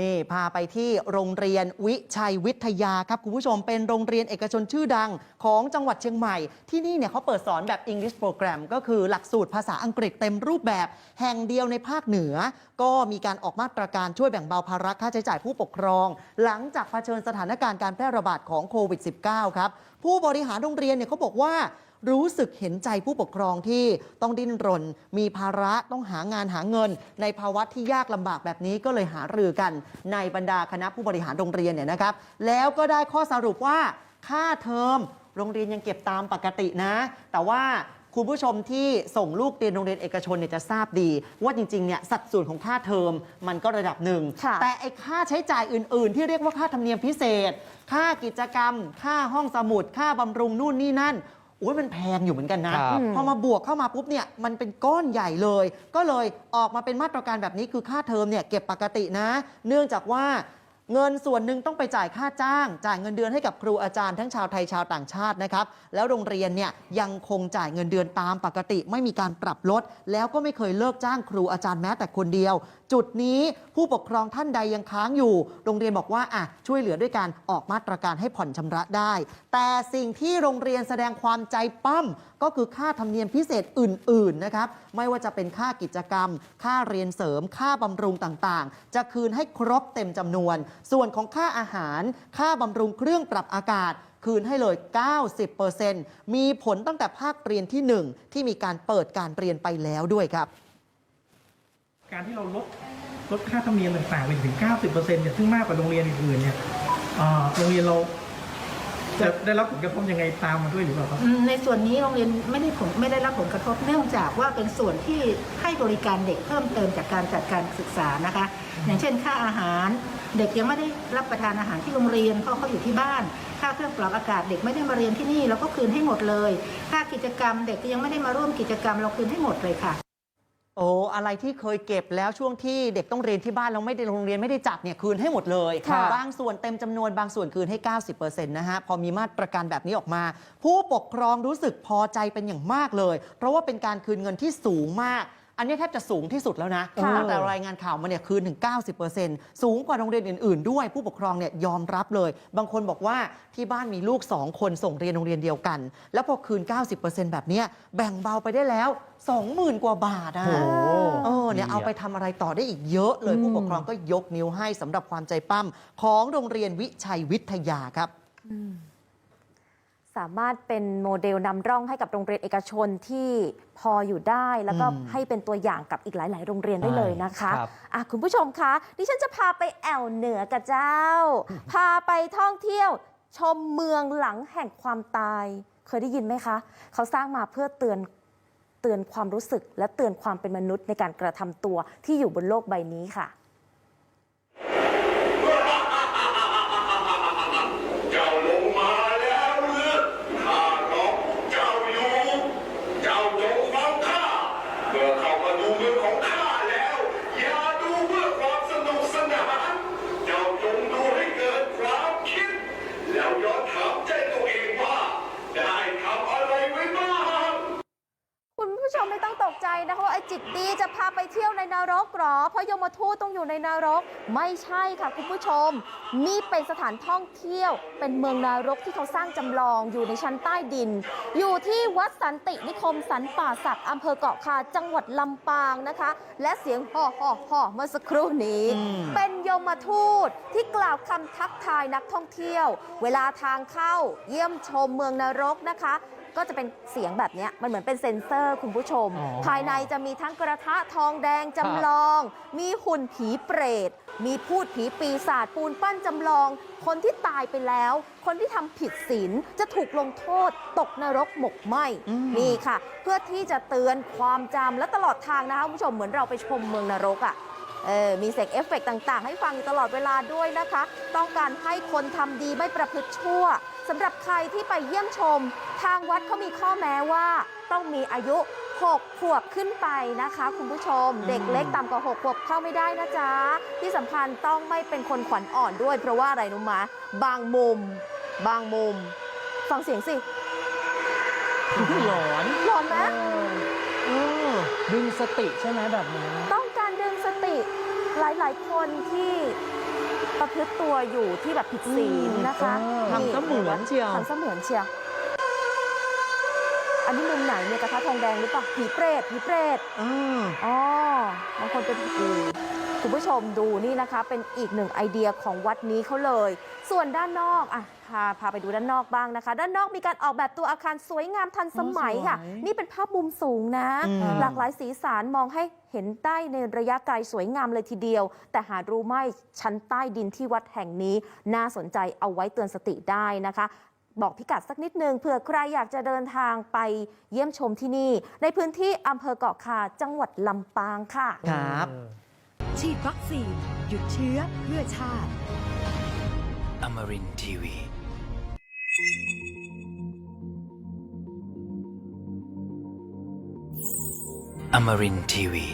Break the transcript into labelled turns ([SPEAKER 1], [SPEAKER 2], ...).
[SPEAKER 1] นี่พาไปที่โรงเรียนวิชัยวิทยาครับคุณผู้ชมเป็นโรงเรียนเอกชนชื่อดังของจังหวัดเชียงใหม่ ที่นี่เนี่ยเขาเปิดสอนแบบ English Program ก็คือหลักสูตรภาษาอังกฤษเต็มรูปแบบ แห่งเดียวในภาคเหนือ ก็มีการออกมาตรการช่วยแบ่งเบาภาระค่าใช้จ่ายผู้ปกครอง หลังจากเผชิญสถานการณ์การแพร่ระบาดของโควิด -19 ครับผู้บริหารโรงเรียนเนี่ยเขาบอกว่า รู้สึกเห็นใจผู้ปกครองที่ต้องดิ้นรน มีภาระต้องหางานหาเงิน ในภาวะที่ยากลำบากแบบนี้ก็เลยหารือกัน ในบรรดาคณะผู้บริหารโรงเรียนเนี่ยนะครับ แล้วก็ได้ข้อสรุปว่าค่าเทอมโรงเรียนยังเก็บตามปกตินะ แต่ว่าคุณผู้ชมที่ส่งลูกเรียนโรงเรียนเอกชนเนี่ยจะทราบดี ว่าจริงๆเนี่ยสัดส่วนของค่าเทอมมันก็ระดับหนึ่ง
[SPEAKER 2] ค่ะ
[SPEAKER 1] แต่ไอ้ค่าใช้จ่ายอื่น ๆ ที่เรียกว่าค่าธรรมเนียมพิเศษ ค่ากิจกรรม ค่าห้องสมุด ค่าบำรุงนู่นนี่นั่นโอ้ยมันแพงอยู่เหมือนกันนะ
[SPEAKER 3] ครับ
[SPEAKER 1] พอมาบวกเข้ามาปุ๊บเนี่ยมันเป็นก้อนใหญ่เลย ก็เลยออกมาเป็นมาตรการแบบนี้คือค่าเทอมเนี่ยเก็บปกตินะ เนื่องจากว่าเงินส่วนหนึ่งต้องไปจ่ายค่าจ้าง จ่ายเงินเดือนให้กับครูอาจารย์ทั้งชาวไทยชาวต่างชาตินะครับ แล้วโรงเรียนเนี่ยยังคงจ่ายเงินเดือนตามปกติ ไม่มีการปรับลด แล้วก็ไม่เคยเลิกจ้างครูอาจารย์แม้แต่คนเดียวจุดนี้ผู้ปกครองท่านใดยังค้างอยู่ โรงเรียนบอกว่าอะช่วยเหลือด้วยการออกมาตรการให้ผ่อนชำระได้ แต่สิ่งที่โรงเรียนแสดงความใจปั้ม ก็คือค่าธรรมเนียมพิเศษอื่นๆนะครับไม่ว่าจะเป็นค่ากิจกรรม ค่าเรียนเสริม ค่าบำรุงต่างๆ จะคืนให้ครบเต็มจำนวน ส่วนของค่าอาหาร ค่าบำรุงเครื่องปรับอากาศคืนให้เลย 90%มีผลตั้งแต่ภาคเรียนที่ 1 ที่มีการเปิดการเรียนไปแล้วด้วยครับ
[SPEAKER 4] การที่เราลดลดค่าธรรมเนียมต่างๆไปถึง 90%เนี่ยซึ่งมากกว่าโรงเรียนอื่นๆเนี่ยเอ่อโรงเรียนเราจะได้รับผลกระทบยังไงตามมาด้วยหรือเปล่าครับ
[SPEAKER 5] อืมในส่วนนี้โรงเรียนไม่ได้ผลไม่ได้รับผลกระทบเนื่องจากว่าเป็นส่วนที่ให้บริการเด็กเพิ่มเติมจากการจัดการศึกษานะคะ อย่างเช่น ค่าอาหาร เด็กยังไม่ได้รับประทานอาหารที่โรงเรียนเพราะเขาอยู่ที่บ้าน ค่าเครื่องปรับอากาศเด็กไม่ได้มาเรียนที่นี่เราก็คืนให้หมดเลย ค่ากิจกรรมเด็กก็ยังไม่ได้มาร่วมกิจกรรมเราคืนให้หมดเลยค่ะ
[SPEAKER 1] โอ้อะไรที่เคยเก็บแล้วช่วงที่เด็กต้องเรียนที่บ้านแล้วไม่ได้โรงเรียนไม่ได้จัดเนี่ยคืนให้หมดเลย
[SPEAKER 2] ค่ะ
[SPEAKER 1] บางส่วนเต็มจำนวนบางส่วนคืนให้ 90%นะฮะพอมีมาตรการแบบนี้ออกมา ผู้ปกครองรู้สึกพอใจเป็นอย่างมากเลย เพราะว่าเป็นการคืนเงินที่สูงมาก อันนี้แทบจะสูงที่สุดแล้วนะ
[SPEAKER 2] ค่ะ
[SPEAKER 1] ตั้งแต่รายงานข่าวมาเนี่ยคืนถึง90%สูงกว่าโรงเรียนอื่น ๆ ด้วยผู้ปกครองเนี่ยยอมรับเลย บางคนบอกว่าที่บ้านมีลูก 2 คนส่งเรียนโรงเรียนเดียวกัน แล้วพอคืน 90%แบบเนี้ยแบ่งเบาไปได้แล้ว 20,000 กว่าบาทอะ
[SPEAKER 3] โอ้โห
[SPEAKER 1] เออเนี่ยเอาไปทำอะไรต่อได้อีกเยอะเลย
[SPEAKER 3] อืม
[SPEAKER 1] ผู้ปกครองก็ยกนิ้วให้สำหรับความใจปั้มของโรงเรียนวิชัยวิทยาครับ
[SPEAKER 2] สามารถเป็นโมเดลนำร่องให้กับโรงเรียนเอกชนที่พออยู่ได้ แล้วก็
[SPEAKER 1] อืม
[SPEAKER 2] ให้เป็นตัวอย่างกับอีกหลาย ๆ โรงเรียนได้เลยนะคะ
[SPEAKER 3] ครับ
[SPEAKER 2] อะคุณผู้ชมคะดิฉันจะพาไปแอวเหนือกับเจ้า พาไปท่องเที่ยว ชมเมืองหลังแห่งความตาย เคยได้ยินไหมคะ เขาสร้างมาเพื่อเตือนเตือนความรู้สึก และเตือนความเป็นมนุษย์ในการกระทำตัวที่อยู่บนโลกใบนี้ค่ะ
[SPEAKER 6] เจ้าลงมาแล้วหรือข้ารอเจ้าอยู่ เจ้าจงฟังข้า เมื่อเข้ามาดูเมืองของข้าแล้ว อย่าดูเพื่อความสนุกสนาน เจ้าจงดูให้เกิดความคิด แล้วย้อนถามใจตัวเองว่า ได้ทำอะไรไว้บ้าง
[SPEAKER 2] คุณผู้ชมไม่ต้องตกใจนะคะว่าไอ้ จิตดีจะพาไปเที่ยวในนรกหรอ เพราะยมทูตต้องอยู่ในนรก ไม่ใช่ค่ะคุณผู้ชม นี่เป็นสถานท่องเที่ยว เป็นเมืองนรกที่เขาสร้างจำลองอยู่ในชั้นใต้ดิน อยู่ที่วัดสันตินิคมสันป่าศักดิ์อำเภอเกาะคาจังหวัดลำปางนะคะ และเสียงห่อห่อห่อเมื่อสักครู่นี้
[SPEAKER 1] อืม
[SPEAKER 2] เป็นยมทูตที่กล่าวคำทักทายนักท่องเที่ยว เวลาทางเข้าเยี่ยมชมเมืองนรกนะคะ ก็จะเป็นเสียงแบบเนี้ยมันเหมือนเป็นเซ็นเซอร์คุณผู้ชม
[SPEAKER 3] อ๋อ
[SPEAKER 2] ภายในจะมีทั้งกระทะทองแดงจำลอง มีหุ่นผีเปรต มีพูดผีปีศาจปูนปั้นจำลอง คนที่ตายไปแล้ว คนที่ทำผิดศีลจะถูกลงโทษ ตกนรกหมกไหม
[SPEAKER 1] อืม
[SPEAKER 2] นี่ค่ะ เพื่อที่จะเตือนความจำและตลอดทางนะคะคุณผู้ชมเหมือนเราไปชมเมืองนรกอะ่ะเออมีเสียงเอฟเฟกต์ต่าง ๆ ให้ฟังอยู่ตลอดเวลาด้วยนะคะ ต้องการให้คนทำดีไม่ประพฤติชั่ว สำหรับใครที่ไปเยี่ยมชม ทางวัดเขามีข้อแม้ว่าต้องมีอายุ 6 ขวบขึ้นไปนะคะ คุณผู้ชม เด็กเล็กต่ำกว่า 6 ขวบเข้าไม่ได้นะจ๊ะ ที่สำคัญต้องไม่เป็นคนขวัญอ่อนด้วย เพราะว่าอะไรรู้มะบางมุม บางมุม ฟังเสียงสิ
[SPEAKER 3] หลอน
[SPEAKER 2] หลอนไหม
[SPEAKER 3] เออดึงสติใช่ไหมแบบนี้
[SPEAKER 2] ต้องการดึงสติหหลาย ๆ คนที่ ประพฤติตัวอยู่ที่แบบผิดศีลนะคะ
[SPEAKER 1] เออทำเสมือนเชียว
[SPEAKER 2] ทำเสมือนเชียว อันนี้มุมไหนเนี่ยกระทะทองแดงหรือเปล่าผีเปรตผีเปรต
[SPEAKER 1] เออ
[SPEAKER 2] อ๋อบางคนเป็นอือ คุณผู้ชมดูนี่นะคะ เป็นอีกหนึ่งไอเดียของวัดนี้เขาเลย ส่วนด้านนอกอะพาพาไปดูด้านนอกบ้างนะคะ ด้านนอกมีการออกแบบตัวอาคารสวยงามทันสมัยค่ะ
[SPEAKER 1] สวย
[SPEAKER 2] นี่เป็นภาพมุมสูงนะ
[SPEAKER 1] อืม
[SPEAKER 2] หลากหลายสีสันมองให้เห็นใต้ในระยะไกลสวยงามเลยทีเดียว แต่หารู้ไหมชั้นใต้ดินที่วัดแห่งนี้ น่าสนใจเอาไว้เตือนสติได้นะคะบอกพิกัดสักนิดนึงเผื่อใครอยากจะเดินทางไปเยี่ยมชมที่นี่ ในพื้นที่อำเภอเกาะคาจังหวัดลำปางค่ะ
[SPEAKER 1] ครับ
[SPEAKER 7] ฉีดวัคซีนหยุดเชื้อเพื่อชาติ
[SPEAKER 3] Amarin Tiwi. อมรินทีวี